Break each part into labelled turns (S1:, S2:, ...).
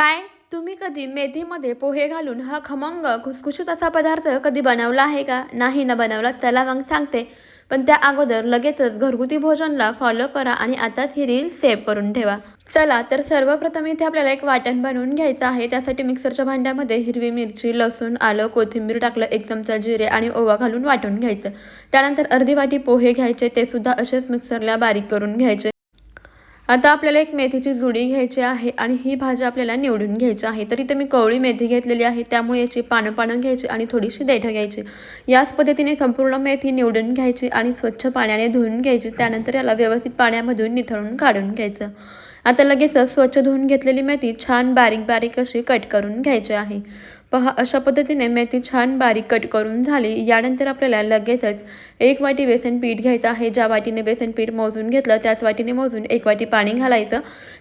S1: काय? तुम्ही कधी मेथीमध्ये पोहे घालून हा खमंग खुसखुशीत असा पदार्थ कधी बनवला आहे का? नाही ना बनवला त्याला मग सांगते. पण त्या अगोदर लगेचच घरगुती भोजनला फॉलो करा आणि आताच ही रील सेव्ह करून ठेवा. चला तर सर्वप्रथम इथे आपल्याला एक वाटण बनवून घ्यायचं आहे. त्यासाठी मिक्सरच्या भांड्यामध्ये हिरवी मिरची लसूण आलं कोथिंबीर टाकलं एक चमचा जिरे आणि ओवा घालून वाटून घ्यायचं. त्यानंतर अर्धी वाटी पोहे घ्यायचे ते सुद्धा असेच मिक्सरला बारीक करून घ्यायचे. आता आपल्याला एक मेथीची जुडी घ्यायची आहे आणि ही भाजी आपल्याला निवडून घ्यायची आहे. तर इथे मी कवळी मेथी घेतलेली आहे. त्यामुळे याची पानं पानं घ्यायची आणि थोडीशी देठं घ्यायची. याच पद्धतीने संपूर्ण मेथी निवडून घ्यायची आणि स्वच्छ पाण्याने धुवून घ्यायची. त्यानंतर याला व्यवस्थित पाण्यामधून निथळून काढून घ्यायचं. आता लगेचच स्वच्छ धुवून घेतलेली मेथी छान बारीक बारीक अशी कट करून घ्यायची आहे. पहा अशा पद्धतीने मेथी छान बारीक कट करून झाली. यानंतर आपल्याला लगेचच एक वाटी बेसन पीठ घ्यायचं आहे. ज्या वाटीने बेसन पीठ मोजून घेतलं त्याच वाटीने मोजून एक वाटी पाणी घालायचं.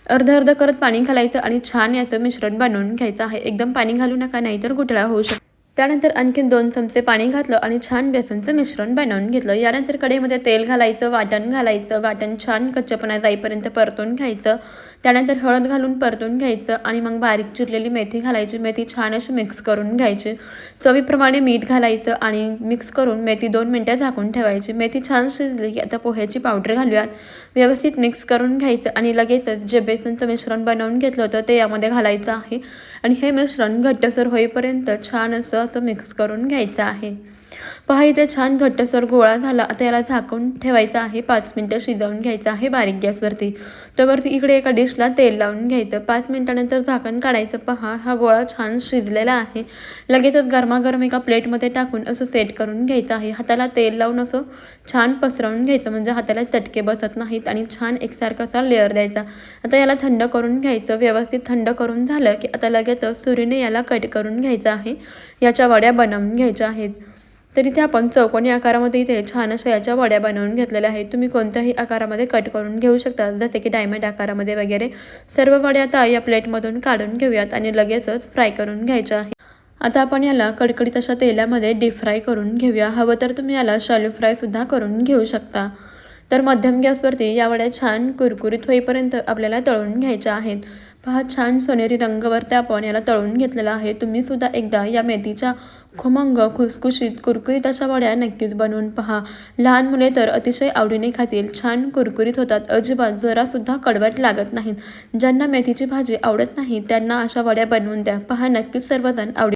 S1: अर्ध अर्ध करत पाणी घालायचं आणि छान याचं मिश्रण बनवून घ्यायचं आहे. एकदम पाणी घालू नका नाहीतर गुठळा होऊ शकतो. त्यानंतर आणखीन दोन चमचे पाणी घातलं आणि छान बेसनचं मिश्रण बनवून घेतलं. यानंतर कढईमध्ये तेल घालायचं वाटण घालायचं वाटण छान कच्चपणा जाईपर्यंत परतून घ्यायचं. त्यानंतर हळद घालून परतून घ्यायचं आणि मग बारीक चिरलेली मेथी घालायची. मेथी छान अशी मिक्स करून घ्यायची. चवीप्रमाणे मीठ घालायचं आणि मिक्स करून मेथी दोन मिनटं झाकून ठेवायची. मेथी छान शिजली की आता पोह्याची पावडर घालूयात. व्यवस्थित मिक्स करून घ्यायचं आणि लगेचच जे बेसनचं मिश्रण बनवून घेतलं होतं ते यामध्ये घालायचं आहे. आणि हे मिश्रण घट्टसर होईपर्यंत छान असं असं मिक्स करून घ्यायचं आहे. पहा इथे छान घट्टसर गोळा झाला. आता याला झाकून ठेवायचं आहे. पाच मिनटं शिजवून घ्यायचं आहे बारीक गॅसवरती. त्यावरती इकडे एका डिशला तेल लावून घ्यायचं. पाच मिनटानंतर झाकण काढायचं. पहा हा गोळा छान शिजलेला आहे. लगेचच गरमागरम एका प्लेटमध्ये टाकून असं सेट करून घ्यायचं आहे. हाताला तेल लावून असं छान पसरवून घ्यायचं. म्हणजे हाताला चटके बसत नाहीत आणि छान एकसारखा असा लेअर द्यायचा. आता याला थंड करून घ्यायचं. व्यवस्थित थंड करून झालं की आता लगेचच सुरीने याला कट करून घ्यायचं आहे. याच्या वड्या बनवून घ्यायच्या आहेत. तर इथे आपण चौकोनी आकारामध्ये इथे छान अशा याच्या वड्या बनवून घेतलेल्या आहेत. तुम्ही कोणत्याही आकारामध्ये कट करून घेऊ शकता जसे की डायमंड आकारामध्ये वगैरे. सर्व वड्या आता या प्लेटमधून काढून घेऊयात आणि लगेचच फ्राय करून घ्यायच्या आहे आता आपण याला कडकडीत अशा तेलामध्ये डीप फ्राय करून घेऊया. हवं तर तुम्ही याला शालो फ्रायसुद्धा करून घेऊ शकता. तर मध्यम गॅसवरती या वड्या छान कुरकुरीत होईपर्यंत आपल्याला तळून घ्यायच्या आहेत. पहा छान सोनेरी रंगावरती आपण याला तळून घेतलेला आहे. तुम्ही सुद्धा एकदा या मेथीच्या खमंग खुसखुशीत कुरकुरीत अशा वड्या नक्कीच बनवून पहा. लहान मुले तर अतिशय आवडीने खातील. छान कुरकुरीत होतात. अजिबात जरासुद्धा कडवट लागत नाहीत. ज्यांना मेथीची भाजी आवडत नाही त्यांना अशा वड्या बनवून द्या. पहा नक्कीच सर्वजण आवडी